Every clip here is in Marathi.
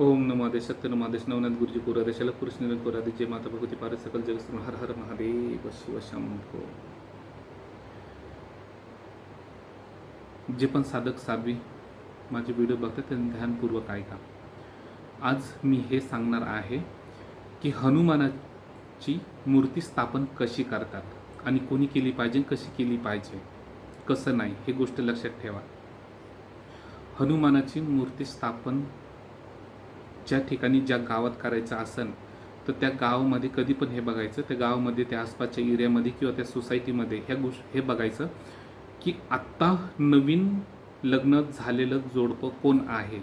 ओम नमादे सत्य नमादेश नवनाथ गुरुजी पुरादेशाला पुरुष निरंत पुरादे जय माता भगवती पारे सकल जगत हर हर महादेव शिव शंभो। जे पण साधक साध्वी माझे व्हिडिओ बघतात त्यांनी ध्यानपूर्वक ऐका. आज मी हे सांगणार आहे की हनुमानाची मूर्ती स्थापन कशी करतात आणि कोणी केली पाहिजे कशी केली पाहिजे? कसं नाही? हे गोष्ट लक्षात ठेवा. हनुमानाची मूर्ती स्थापन ज्या ठिकाणी ज्या गावात करायचं असन तर त्या गावामध्ये कधी पण हे बघायचं. त्या गावामध्ये त्या आसपासच्या एरियामध्ये किंवा त्या सोसायटीमध्ये ह्या गोष् हे बघायचं की आत्ता नवीन लग्न झालेलं जोडपं कोण आहे?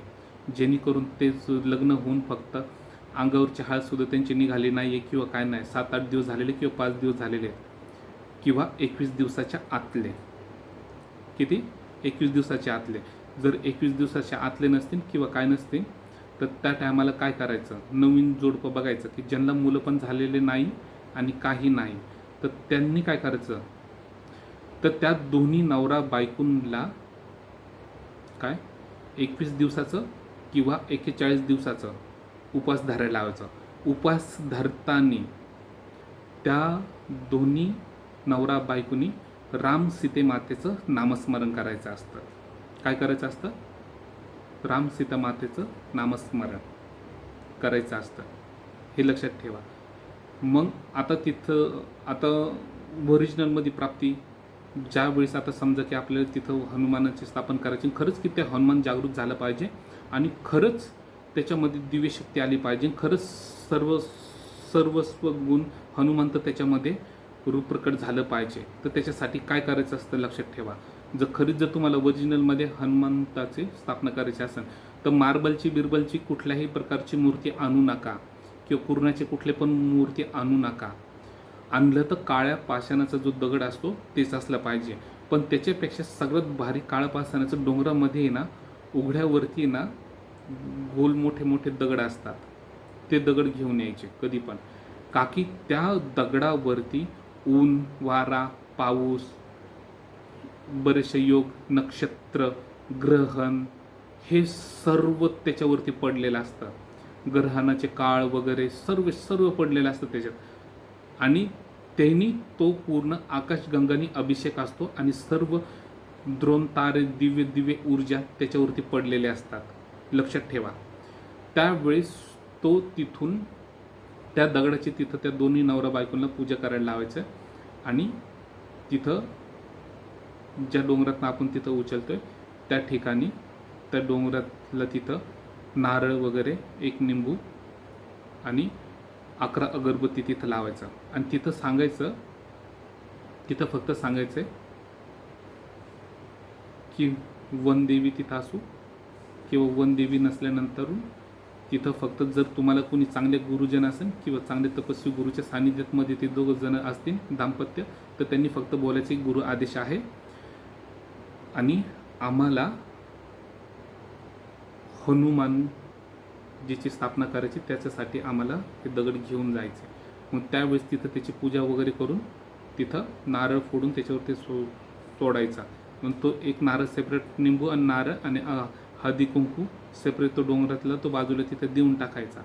जेणेकरून ते सु- लग्न होऊन फक्त अंगावरची हाळसुद्धा त्यांची निघाली नाही आहे किंवा काय नाही. सात आठ दिवस झालेले किंवा पाच दिवस झालेले आहेत. किंवा एकवीस दिवसाच्या आतले. किती? एकवीस दिवसाच्या आतले. जर एकवीस दिवसाच्या आतले नसतील किंवा काय नसतील तर त्या टायमाला काय करायचं? नवीन जोडपं बघायचं की ज्यांना मुलं पण झालेले नाही आणि काही नाही. तर त्यांनी काय करायचं? तर त्या दोन्ही नवरा बायकूनला काय? एकवीस दिवसाचं किंवा एक्केचाळीस दिवसाचं उपवास धरायला लावायचं. उपवास धरताना त्या दोन्ही नवरा बायकोनी राम सीते मातेचं नामस्मरण करायचं असतं. काय करायचं असतं? राम सीता मातेचं नामस्मरण करायचं असतं. हे लक्षात ठेवा. मग आता तिथं आता ओरिजिनलमध्ये प्राप्ती ज्या वेळेस आता समजा की आपल्याला तिथं हनुमानाची स्थापन करायची खरंच की ते हनुमान जागृत झालं पाहिजे आणि खरंच त्याच्यामध्ये दिव्य शक्ती आली पाहिजे. खरंच सर्व सर्वस्व गुण हनुमंत त्याच्यामध्ये रूपप्रकट झालं पाहिजे. तर त्याच्यासाठी काय करायचं असतं लक्षात ठेवा. जर खरीच जर तुम्हाला ओरिजिनलमध्ये हनुमंताची स्थापना करायची असेल तर मार्बलची बिरबलची कुठल्याही प्रकारची मूर्ती आणू नका. किंवा पूर्णाची कुठले पण मूर्ती आणू नका. आणलं तर काळ्या पाषाणाचा जो दगड असतो तेच असला पाहिजे. पण त्याच्यापेक्षा सगळ्यात भारी काळ्या पाषाणाचं डोंगरामध्ये आहे ना उघड्यावरती ना गोल मोठे मोठे दगड असतात. ते दगड घेऊन यायचे कधी पण काकी त्या दगडावरती ऊन वारा पाऊस बरेचसे योग नक्षत्र ग्रहण हे सर्व त्याच्यावरती पडलेलं असतं. ग्रहणाचे काळ वगैरे सर्व सर्व पडलेलं असतं त्याच्यात. आणि त्यांनी तो पूर्ण आकाशगंगानी अभिषेक असतो आणि सर्व द्रोण तारे दिव्य दिव्य ऊर्जा त्याच्यावरती पडलेले असतात. लक्षात ठेवा. त्यावेळेस तो तिथून त्या दगडाची तिथं त्या दोन्ही नवरा बायकोंना पूजा करायला लावायचं आणि तिथं ज्या डोंगरातनं आपण तिथं उचलतोय त्या ठिकाणी त्या डोंगरातलं तिथं नारळ वगैरे एक निंबू आणि अकरा अगरबत्ती तिथं लावायचं. आणि तिथं सांगायचं तिथं फक्त सांगायचं की वन देवी तिथं असू किंवा वन देवी नसल्यानंतर तिथं फक्त जर तुम्हाला कोणी चांगले गुरुजन असेल किंवा चांगले तपस्वी गुरुच्या सानिध्यातमध्ये ते दोघं जण असतील दाम्पत्य तर त्यांनी फक्त बोलायचे गुरु आदेश आहे. आणि आम्हाला हनुमान जीची स्थापना करायची त्याच्यासाठी आम्हाला ते दगड घेऊन जायचे. मग त्यावेळेस तिथं त्याची पूजा वगैरे करून तिथं नारळ फोडून त्याच्यावर ते सो तोडायचा मग तो एक नारळ सेपरेट निंबू आणि नारळ आणि हळदी कुंकू सेपरेट तो डोंगरातला तो बाजूला तिथं देऊन टाकायचा.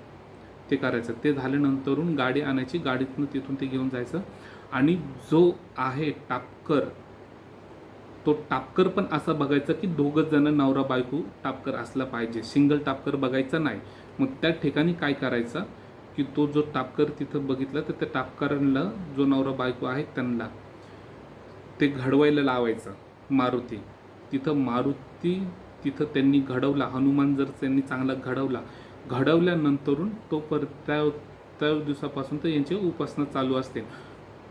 ते करायचं. ते झाल्यानंतरून गाडी आणायची. गाडीतून तिथून ते घेऊन जायचं. आणि जो आहे टापकर तो टापकर पण असा बघायचा की दोघं जण नवरा बायको टापकर असला पाहिजे. सिंगल टापकर बघायचा नाही. मग त्या ठिकाणी काय करायचं की तो जो टापकर तिथं बघितला तर त्या टापकरांना जो नवरा बायको आहे त्यांना ते घडवायला लावायचं. मारुती. तिथं मारुती तिथं त्यांनी घडवला. हनुमान जर त्यांनी चांगला घडवला घडवल्यानंतरून तो पर त्या त्या दिवसापासून तर यांची उपासना चालू असते.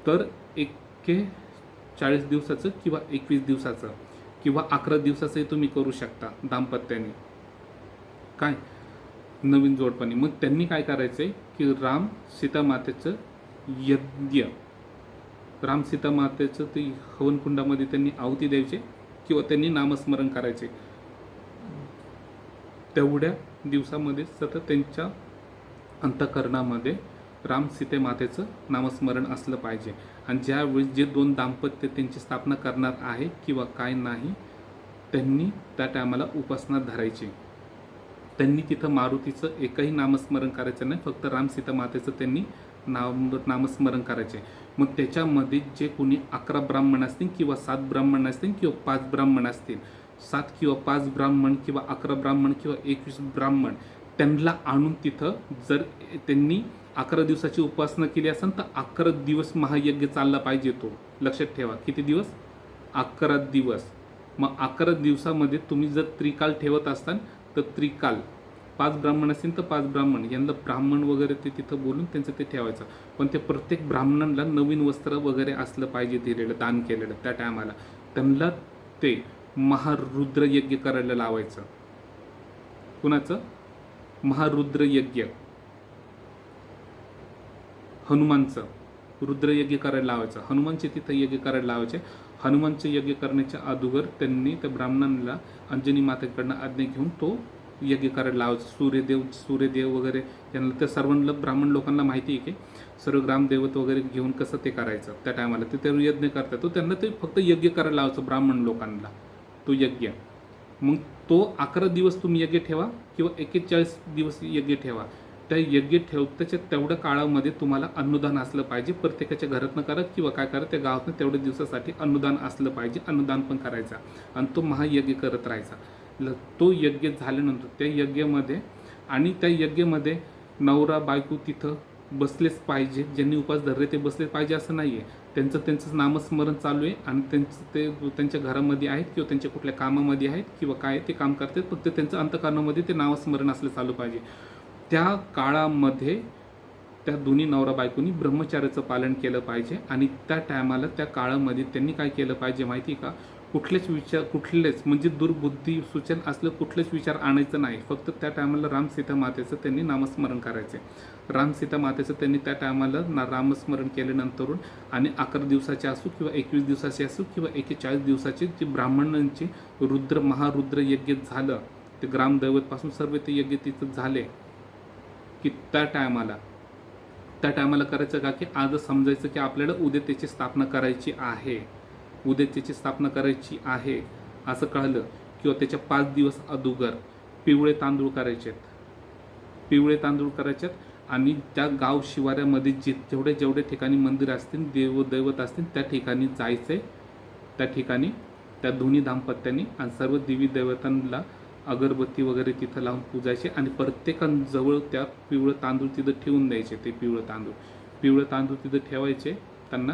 तर एके चाळीस दिवसाचं किंवा एकवीस दिवसाचं किंवा अकरा दिवसाचंही तुम्ही करू शकता दाम्पत्याने. काय? नवीन जोडपणी. मग त्यांनी काय करायचं आहे की राम सीतामातेचं यज्ञ राम सीतामातेचं ते हवनकुंडामध्ये त्यांनी आहुती द्यायचे किंवा त्यांनी नामस्मरण करायचे. तेवढ्या दिवसामध्ये सतत त्यांच्या अंतकरणामध्ये राम सीते मातेचं नामस्मरण असलं पाहिजे. आणि ज्यावेळेस जे दोन दाम्पत्य त्यांची स्थापना करणार आहे किंवा काय नाही त्यांनी त्या टायमाला उपासना धरायची. त्यांनी तिथं मारुतीचं एकही नामस्मरण करायचं नाही फक्त राम सीता मातेचं त्यांनी नाम नामस्मरण करायचे. मग त्याच्यामध्ये जे कोणी अकरा ब्राह्मण असतील किंवा सात ब्राह्मण असतील किंवा पाच ब्राह्मण असतील सात किंवा पाच ब्राह्मण किंवा अकरा ब्राह्मण किंवा एकवीस ब्राह्मण त्यांना आणून तिथं जर त्यांनी अकरा दिवसाची उपासना केली असेल तर अकरा दिवस महायज्ञ चालला पाहिजे तो. लक्षात ठेवा. किती दिवस? अकरा दिवस. मग अकरा दिवसामध्ये तुम्ही जर त्रिकाल ठेवत असताल तर त्रिकाल. पाच ब्राह्मण असेल तर पाच ब्राह्मण. यांना ब्राह्मण वगैरे ते तिथं बोलून त्यांचं ते ठेवायचं. पण ते प्रत्येक ब्राह्मणांना नवीन वस्त्र वगैरे असलं पाहिजे दिलेलं दान केलेलं त्या टायमाला. त्यांना ते महारुद्र यज्ञ करायला लावायचं. कुणाचं? महारुद्र यज्ञ हनुमानचं रुद्रयज्ञ करायला लावायचं. हनुमानचे तिथं यज्ञ करायला लावायचे. हनुमानचे यज्ञ करण्याच्या अगोदर त्यांनी त्या ब्राह्मणांना अंजनी मातेकडनं आज्ञा घेऊन तो यज्ञ करायला लावायचं. सूर्यदेव सूर्यदेव वगैरे त्यांना त्या सर्वांना ब्राह्मण लोकांना माहिती आहे की सर्व ग्रामदेवत वगैरे घेऊन कसं ते करायचं त्या टायमाला. ते ते यज्ञ करतात. तो त्यांना ते फक्त यज्ञ करायला लावायचं ब्राह्मण लोकांना. तो यज्ञ. मग तो अकरा दिवस तुम्ही यज्ञ ठेवा किंवा एकेचाळीस दिवस यज्ञ ठेवा. त्या यज्ञ ठेव त्याच्या तेवढ्या काळामध्ये तुम्हाला अनुदान असलं पाहिजे. प्रत्येकाच्या घरातनं करत किंवा काय करत त्या गावातनं तेवढ्या दिवसासाठी अनुदान असलं पाहिजे. अनुदान पण करायचा आणि तो महायज्ञ करत राहायचा. तो यज्ञ झाल्यानंतर त्या यज्ञामध्ये आणि त्या यज्ञामध्ये नवरा बायको तिथं बसलेच पाहिजे. ज्यांनी उपास धरले ते बसले पाहिजे असं नाही आहे त्यांचं त्यांचं नामस्मरण चालू आहे आणि त्यांचं ते त्यांच्या घरामध्ये आहेत किंवा त्यांच्या कुठल्या कामामध्ये आहेत किंवा काय ते काम करतात फक्त त्यांचं अंतकरणामध्ये ते नामस्मरण असलं चालू पाहिजे. त्या काळामध्ये त्या दोन्ही नवरा बायकोनी ब्रह्मचार्याचं पालन केलं पाहिजे आणि त्या टायमाला त्या काळामध्ये त्यांनी काय केलं पाहिजे माहिती आहे का? कुठलेच विचार कुठलेच म्हणजे दुर्बुद्धी सूचन असलं कुठलेच विचार आणायचं नाही. फक्त त्या टायमाला राम सीता मातेचं त्यांनी नामस्मरण करायचे. राम सीता मातेचं त्यांनी त्या टायमाला ना नामस्मरण केल्यानंतरून आणि अकरा दिवसाचे असो किंवा एकवीस दिवसाचे असो किंवा एकेचाळीस दिवसाचे जे ब्राह्मणांची रुद्र महारुद्र यज्ञ झालं ते ग्रामदैवतपासून सर्व ते यज्ञ तिथं झाले. की त्या टायमाला त्या टायमाला करायचं का की आज समजायचं की आपल्याला उद्या त्याची स्थापना करायची आहे. उद्या त्याची स्थापना करायची आहे. असं कळलं किंवा त्याच्या पाच दिवस अगोदर पिवळे तांदूळ करायचे पिवळे तांदूळ करायचे आणि त्या गाव शिवाऱ्यामध्ये जे जेवढे जेवढे ठिकाणी मंदिर असतील देव दैवत असतील त्या ठिकाणी जायचंय त्या ठिकाणी त्या दोन्ही दाम्पत्यांनी आणि सर्व देवी देवतांना अगरबत्ती वगैरे तिथं लावून पूजायचे आणि प्रत्येकांजवळ त्या पिवळं तांदूळ तिथं ठेवून द्यायचे ते पिवळं तांदूळ. पिवळं तांदूळ तिथं ठेवायचे त्यांना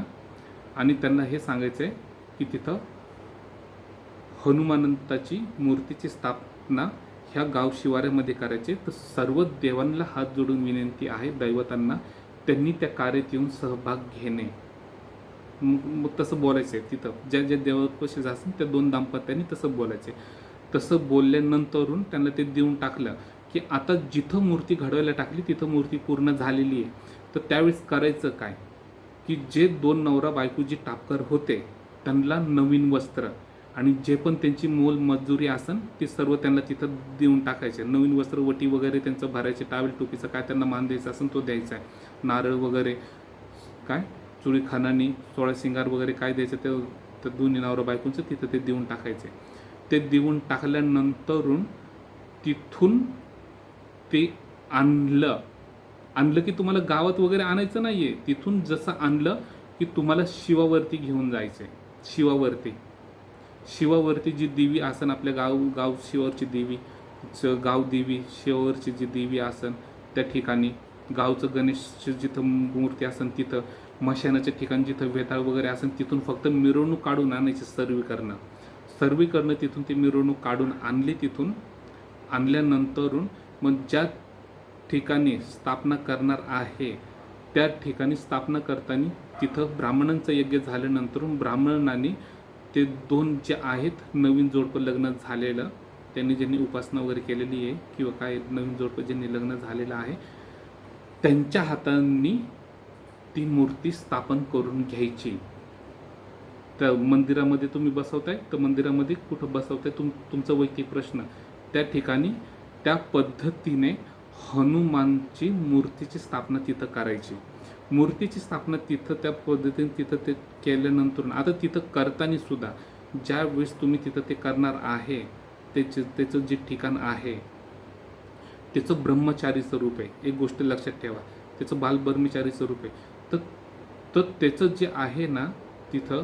आणि त्यांना हे सांगायचं आहे की तिथं हनुमानंताची मूर्तीची स्थापना ह्या गाव शिवाऱ्यामध्ये करायचे. तर सर्व देवांना हात जोडून विनंती आहे दैवतांना त्यांनी त्या कार्यात येऊन सहभाग घेणे. मग तसं बोलायचं आहे तिथं. ज्या ज्या देवपशी जातील त्या दोन दाम्पत्यांनी तसं बोलायचे तसं बोलल्यानंतरून त्यांना ते देऊन टाकलं की आता जिथं मूर्ती घडवायला टाकली तिथं मूर्ती पूर्ण झालेली आहे. तर त्यावेळेस करायचं काय? की जे दोन नवरा बायकोजी टापकर होते त्यांना नवीन वस्त्र आणि जे पण त्यांची मोल मजुरी असन ते सर्व त्यांना तिथं देऊन टाकायचे. नवीन वस्त्र वटी वगैरे त्यांचं भरायचे टावेल टोपीचं काय त्यांना मान द्यायचं असेल तो द्यायचा आहे. नारळ वगैरे काय? चुळी खानानी सोळा शिंगार वगैरे काय द्यायचं ते तर दोन्ही नवरा बायकोंचं तिथं ते देऊन टाकायचे. ते देऊन टाकल्यानंतरून तिथून ते आणलं. आणलं की तुम्हाला गावात वगैरे आणायचं नाही आहे तिथून जसं आणलं की तुम्हाला शिवावरती घेऊन जायचं आहे शिवावरती. शिवावरती जी देवी आसन आपल्या गाव गाव शिवावरची देवी च- गाव देवी शिवावरची जी देवी आसन त्या ठिकाणी गावचं गणेश जिथं मूर्ती असन तिथं मशानाच्या ठिकाणी जिथं वेताळ वगैरे असेल तिथून फक्त मिरवणूक काढून आणायची सर्व करणं. सर्व करणं तिथून ती मिरवणूक काढून आणली तिथून आणल्यानंतरून मग ज्या ठिकाणी स्थापना करणार आहे त्या ठिकाणी स्थापना करताना तिथं ब्राह्मणांचं यज्ञ झाल्यानंतर ब्राह्मणांनी ते दोन जे आहेत नवीन जोडपं लग्न झालेलं त्यांनी ज्यांनी उपासना वगैरे केलेली आहे किंवा काय नवीन जोडपं ज्यांनी लग्न झालेलं आहे त्यांच्या हातांनी ती मूर्ती स्थापन करून घ्यायची. त्या मंदिरामध्ये तुम्ही बसवताय तर मंदिरामध्ये कुठं बसवताय तुम तुमचा वैयक्तिक प्रश्न. त्या ठिकाणी त्या पद्धतीने हनुमानची मूर्तीची स्थापना तिथं करायची. मूर्तीची स्थापना तिथं त्या पद्धतीने तिथं ते केल्यानंतर आता तिथं करताना सुद्धा ज्या वेळेस तुम्ही तिथं ते करणार आहे त्याचे त्याचं जे ठिकाण आहे त्याचं ब्रह्मचारीचं रूप आहे. एक गोष्ट लक्षात ठेवा त्याचं बालब्रह्मचारीचं रूप आहे. तर तर त्याचं जे आहे ना तिथं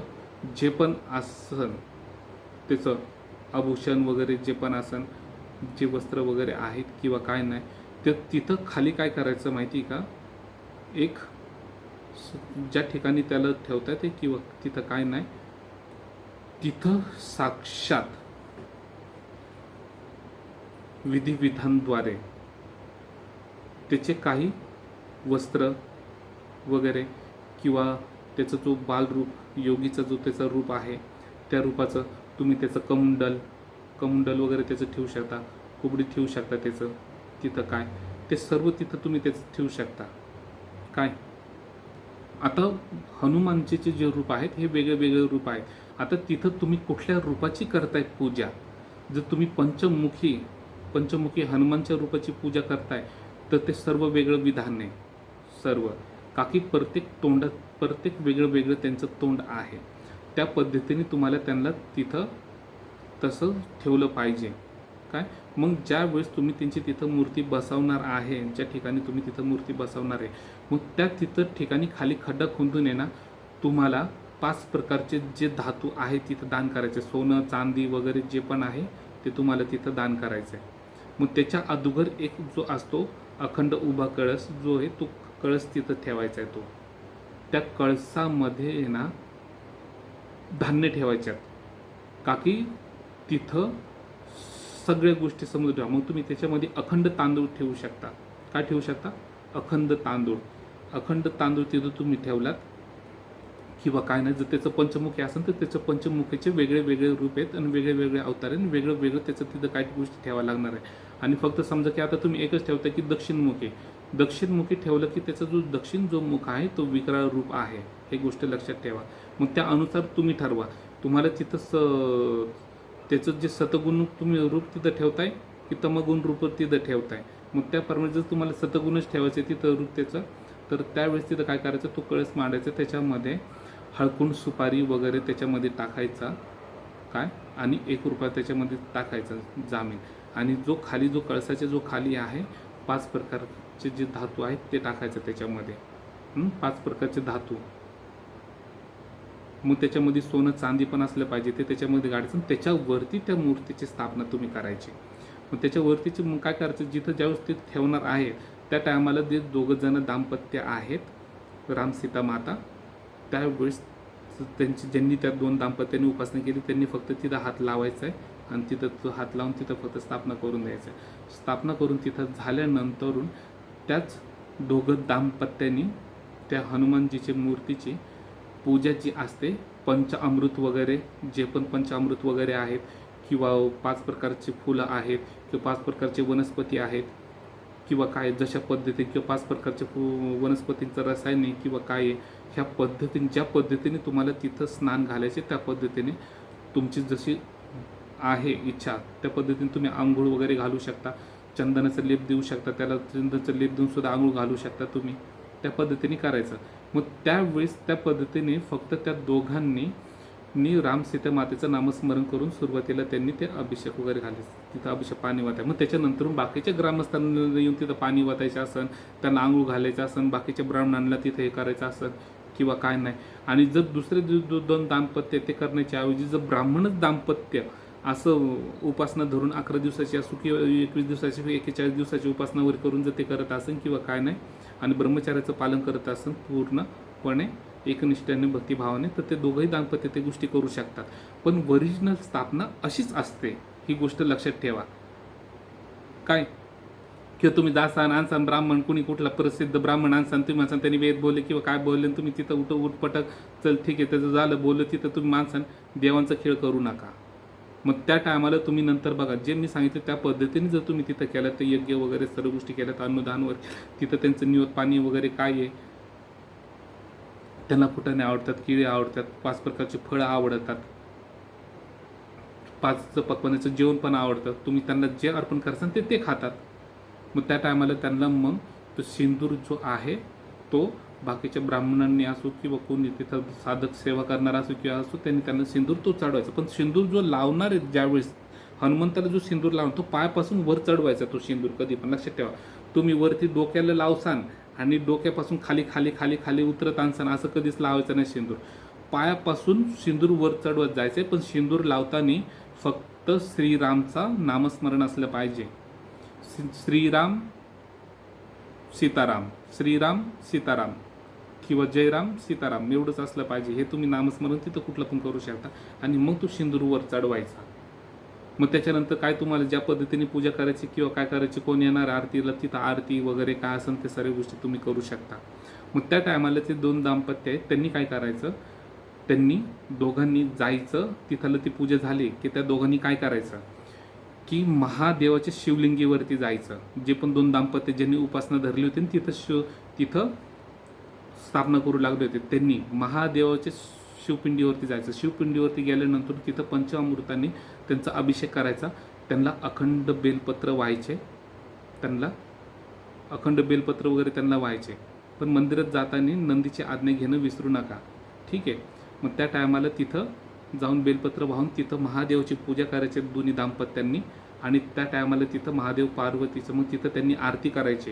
जे पण आसन त्याचं आभूषण वगैरे जे पण आसन जे वस्त्र वगैरे आहेत किंवा काय नाही ते तिथं खाली काय करायचं माहिती आहे का? एक ज्या ठिकाणी त्याला ठेवता येते किंवा तिथं काय नाही तिथं साक्षात विधिविधानद्वारे त्याचे काही वस्त्र वगैरे किंवा त्याचं जो बालरूप योगीचा जो त्याचं रूप आहे त्या रूपाचं तुम्ही त्याचं कमंडल कमंडल वगैरे त्याचं ठेवू शकता. कुबडी ठेवू शकता त्याचं. तिथं काय? ते सर्व तिथं तुम्ही त्याचं ठेवू शकता. काय? आता हनुमानचे जे जे रूप आहेत हे वेगळे वेगळे रूप आहेत. आता तिथं तुम्ही कुठल्या रूपाची करताय पूजा? जर तुम्ही पंचमुखी पंचमुखी हनुमानच्या रूपाची पूजा करताय तर ते सर्व वेगळं विधान आहे. सर्व. काकी प्रत्येक तोंडात प्रत्येक वेगळं वेगळं त्यांचं तोंड आहे. त्या पद्धतीने तुम्हाला त्यांना तिथं तसं ठेवलं पाहिजे. काय? मग ज्यावेळेस तुम्ही त्यांची तिथं मूर्ती बसवणार आहे ज्या ठिकाणी तुम्ही तिथं मूर्ती बसवणार आहे मग त्या तिथं ठिकाणी खाली खड्डा खुंदून येणार तुम्हाला पाच प्रकारचे जे धातू आहे तिथं दान करायचे. सोनं चांदी वगैरे जे पण आहे ते तुम्हाला तिथं दान करायचं आहे मग त्याच्या अगोदर एक जो असतो अखंड उभा कळस जो आहे तो कळस तिथं ठेवायचा आहे तो. त्या कळसामध्ये आहे ना धान्य ठेवायच्यात का की तिथं सगळ्या गोष्टी समजून ठेवा. मग तुम्ही त्याच्यामध्ये अखंड तांदूळ ठेवू शकता. काय ठेवू शकता? अखंड तांदूळ. अखंड तांदूळ तिथं तुम्ही ठेवलात किंवा काय नाही जर त्याचं पंचमुखी असेल तर त्याचं पंचमुखीचे वेगळे वेगळे रूप आहेत आणि वेगळे वेगळे अवतार आहेत आणि वेगळं वेगळं त्याचं तिथं काही गोष्टी ठेवायला लागणार आहे. आणि फक्त समजा की आता तुम्ही एकच ठेवताय की दक्षिणमुखी दक्षिणमुखी ठेवलं की त्याचा जो दक्षिण जो मुख आहे तो विकराळ रूप आहे. हे गोष्ट लक्षात ठेवा. मग त्या अनुसार तुम्ही ठरवा. तुम्हाला तिथं स त्याचं जे सतगुण तुम्ही रूप तिथं ठेवताय की तमगुण रूप तिथं ठेवताय. मग त्याप्रमाणे जर तुम्हाला सतगुणच ठेवायचे तिथं रूप त्याचं तर त्यावेळेस तिथं काय करायचं? तो कळस मांडायचा. त्याच्यामध्ये हळकुंड सुपारी वगैरे त्याच्यामध्ये टाकायचा. काय? आणि एक रुपया त्याच्यामध्ये टाकायचा जामीन. आणि जो खाली जो कळसाचे जो खाली आहे पाच प्रकार प्रकारचे जे धातू आहेत ते टाकायचं त्याच्यामध्ये. पाच प्रकारचे धातू. मग त्याच्यामध्ये सोनं चांदी पण असलं पाहिजे ते त्याच्यामध्ये गाडायचं आणि त्याच्यावरती त्या मूर्तीची स्थापना तुम्ही करायची. मग त्याच्यावरतीचे मग काय करायचं? जिथं ज्यावेळेस ते ठेवणार आहे त्या टायमाला जे दोघं जण दाम्पत्य आहेत राम सीता माता त्यावेळेस त्यांची ज्यांनी त्या दोन दाम्पत्यांनी उपासना केली त्यांनी फक्त तिथं हात लावायचा आहे आणि तिथं हात लावून तिथं फक्त स्थापना करून द्यायचं आहे स्थापना करून तिथं झाल्यानंतरून त्याच दोघं दाम्पत्याने त्या हनुमानजीची मूर्तीची पूजा जी असते पंचामृत वगैरे जे पण पंचामृत वगैरे आहेत किंवा पाच प्रकारचे फुलं आहेत किंवा पाच प्रकारचे वनस्पती आहेत किंवा काय जशा पद्धतीने किंवा पाच प्रकारचे फु- वनस्पतींचं रसायने किंवा काय आहे ह्या पद्धतीने ज्या पद्धतीने तुम्हाला तिथं स्नान घालायचे त्या पद्धतीने तुमची जशी आहे इच्छा त्या पद्धतीने तुम्ही आंघोळ वगैरे घालू शकता. चंदनाचा लेप देऊ शकता त्याला चंदनाचा लेप देऊन सुद्धा आंघोळ घालू शकता तुम्ही. त्या पद्धतीने करायचं. मग त्यावेळेस त्या पद्धतीने फक्त त्या दोघांनी नी राम सीता मातेचं नामस्मरण करून सुरुवातीला त्यांनी ते अभिषेक वगैरे घाले तिथं अभिषेक पाणी वाचाय मग त्याच्यानंतर बाकीच्या ग्रामस्थांना येऊन तिथं पाणी वाचायचं असन त्यांना आंघोळ घालायचं असन बाकीच्या ब्राह्मणांना तिथं हे करायचं असन किंवा काय नाही. आणि जर दुसरे जो दोन दाम्पत्य ते करण्याच्या ऐवजी जर ब्राह्मणच दाम्पत्य असं उपासना धरून अकरा दिवसाची असो किंवा एकवीस दिवसाची किंवा एकेचाळीस दिवसाची उपासना वगैरे करून जर ते करत असेल किंवा काय नाही आणि ब्रह्मचार्याचं पालन करत असेल पूर्णपणे एकनिष्ठाने भक्तिभावाने तर ते दोघंही दाम्पत्य ते गोष्टी करू शकतात. पण ओरिजिनल स्थापना अशीच असते. ही गोष्ट लक्षात ठेवा. काय? किंवा तुम्ही दासान आणसान ब्राह्मण कुणी कुठला प्रसिद्ध ब्राह्मण आणसान तुम्ही म्हणसान त्यांनी वेद बोलले किंवा काय बोलले आणि तुम्ही तिथं उठ उठपटक चल ठीक आहे त्याचं झालं बोललं तिथं तुम्ही माणसान देवांचा खेळ करू नका. मग त्या टायमाला तुम्ही नंतर बघा जे मी सांगितलं त्या पद्धतीने जर तुम्ही तिथं केलं तर यज्ञ वगैरे सर्व गोष्टी केल्यात अन्नदानवर तिथं त्यांचं निवत पाणी वगैरे काय आहे? त्यांना फुटाणे आवडतात किडे आवडतात पाच प्रकारची फळं आवडतात पाच पकवानाचं जेवण पण आवडतं तुम्ही त्यांना जे अर्पण करसान ते ते खातात. मग त्या टायमाला त्यांना मग तो सिंदूर जो आहे तो बाकीच्या ब्राह्मणांनी असो किंवा कोणी तिथं साधक सेवा करणारा असो किंवा असो त्यांनी त्यांना सिंदूर तो चढवायचा. पण सिंदूर जो लावणार आहे ज्यावेळेस हनुमंताला जो सिंदूर लावणार तो पायापासून वर चढवायचा तो सिंदूर कधी पण. लक्षात ठेवा. तुम्ही वरती डोक्याला लावसान आणि डोक्यापासून खाली खाली खाली खाली उतरत आणसान असं कधीच लावायचं नाही सिंदूर. पायापासून सिंदूर वर चढवत जायचं आहे पण सिंदूर लावताना फक्त श्रीरामचा नामस्मरण असलं पाहिजे. श्री- श्रीराम सीताराम. श्रीराम सीताराम. किंवा जयराम सीताराम एवढंच असलं पाहिजे हे तुम्ही नामस्मरण तिथं कुठलं पण करू शकता. आणि मग तो सिंदूरवर चढवायचा. मग त्याच्यानंतर काय तुम्हाला ज्या पद्धतीने पूजा करायची किंवा काय करायची कोण येणार आरतीला तिथं आरती वगैरे काय असेल ते सर्व गोष्टी तुम्ही करू शकता. मग त्या टायमाला ते दोन दाम्पत्य आहेत त्यांनी काय करायचं? त्यांनी दोघांनी जायचं तिथलं ती पूजा झाली की त्या दोघांनी काय करायचं? की महादेवाच्या शिवलिंगीवरती जायचं. जे पण दोन दाम्पत्य ज्यांनी उपासना धरली होती तिथं शिव तिथं स्थापना करू लागले होते त्यांनी. महादेवाचे शिवपिंडीवरती जायचं. शिवपिंडीवरती गेल्यानंतर तिथं पंचामृतांनी त्यांचा अभिषेक करायचा. त्यांना अखंड बेलपत्र व्हायचे. त्यांना अखंड बेलपत्र वगैरे त्यांना व्हायचे. पण मंदिरात जाताना नंदीची आज्ञा घेणं विसरू नका. ठीक आहे? मग त्या टायमाला तिथं जाऊन बेलपत्र वाहून तिथं महादेवाची पूजा करायची दोन्ही दाम्पत्यांनी. आणि त्या टायमाला तिथं महादेव पार्वतीचं मग तिथं त्यांनी आरती करायची.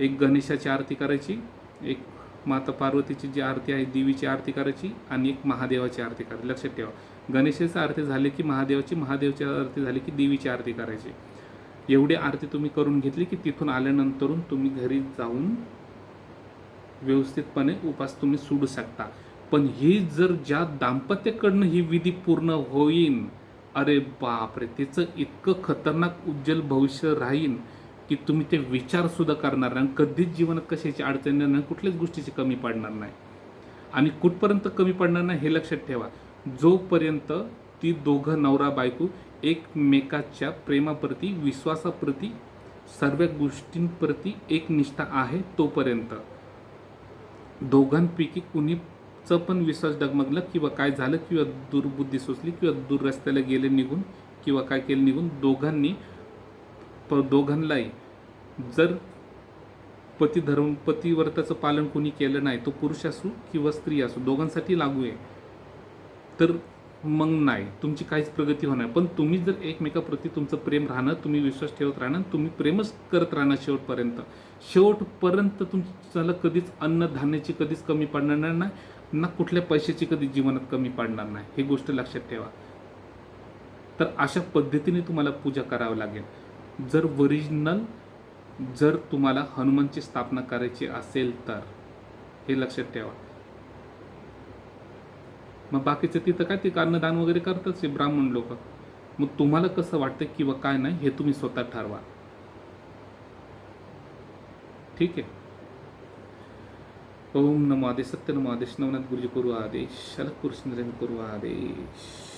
एक गणेशाची आरती करायची. एक माता पार्वतीची जी आरती आहे देवीची आरती करायची आणि एक महादेवाची आरती करायची. लक्षात ठेवा. गणेशाची आरती झाली की महादेवाची महादेवाची आरती झाली की देवीची आरती करायची. एवढी आरती तुम्ही करून घेतली की तिथून आल्यानंतरून तुम्ही घरी जाऊन व्यवस्थितपणे उपास तुम्ही सोडू शकता. पण ही जर ज्या दाम्पत्याकडनं ही विधी पूर्ण होईन अरे बापरे तिचं इतकं खतरनाक उज्ज्वल भविष्य राहीन की तुम्ही ते विचारसुद्धा करणार नाही कधीच जीवनात कशाची अडचण येणार नाही कुठल्याच गोष्टीची कमी पडणार नाही. आणि कुठपर्यंत कमी पडणार नाही हे लक्षात ठेवा. जोपर्यंत ती दोघं नवरा बायको एकमेकाच्या प्रेमाप्रती विश्वासाप्रती सर्व गोष्टींप्रती एक निष्ठा आहे तोपर्यंत. दोघांपैकी कुणीचं पण विश्वास डगमगला किंवा काय झालं किंवा दुर्बुद्धी सुचली किंवा दूर रस्त्याला गेले निघून किंवा काय केलं निघून दोघांनी प दोघांनाही जर पती धर्म पतिव्रताचं पालन कोणी केलं नाही तो पुरुष असो किंवा स्त्री असो दोघांसाठी लागू आहे तर मग नाही. तुमची काहीच प्रगती होणार पण तुम्ही जर एकमेकाप्रती तुमचं प्रेम राहणं तुम्ही विश्वास ठेवत राहणं तुम्ही प्रेमच करत राहणार शेवटपर्यंत. शेवटपर्यंत तुमच्याला कधीच अन्नधान्याची कधीच कमी पडणार नाही ना कुठल्या पैशाची कधी जीवनात कमी पडणार नाही. ही गोष्ट लक्षात ठेवा. तर अशा पद्धतीने तुम्हाला पूजा करावं लागेल. जर ओरिजिनल जर तुम्हाला हनुमानची स्थापना करायची असेल तर हे लक्षात ठेवा. मग बाकीचं तिथं काय ते अन्नदान वगैरे करतात हे ब्राह्मण लोक. मग तुम्हाला कसं वाटतं किंवा काय नाही हे तुम्ही स्वतः ठरवा. ठीक आहे? ओम नमो आदेश सत्य नमो आदेश नवनाथ गुरुजी करू आदेश शरद कृष्ण करू आदेश.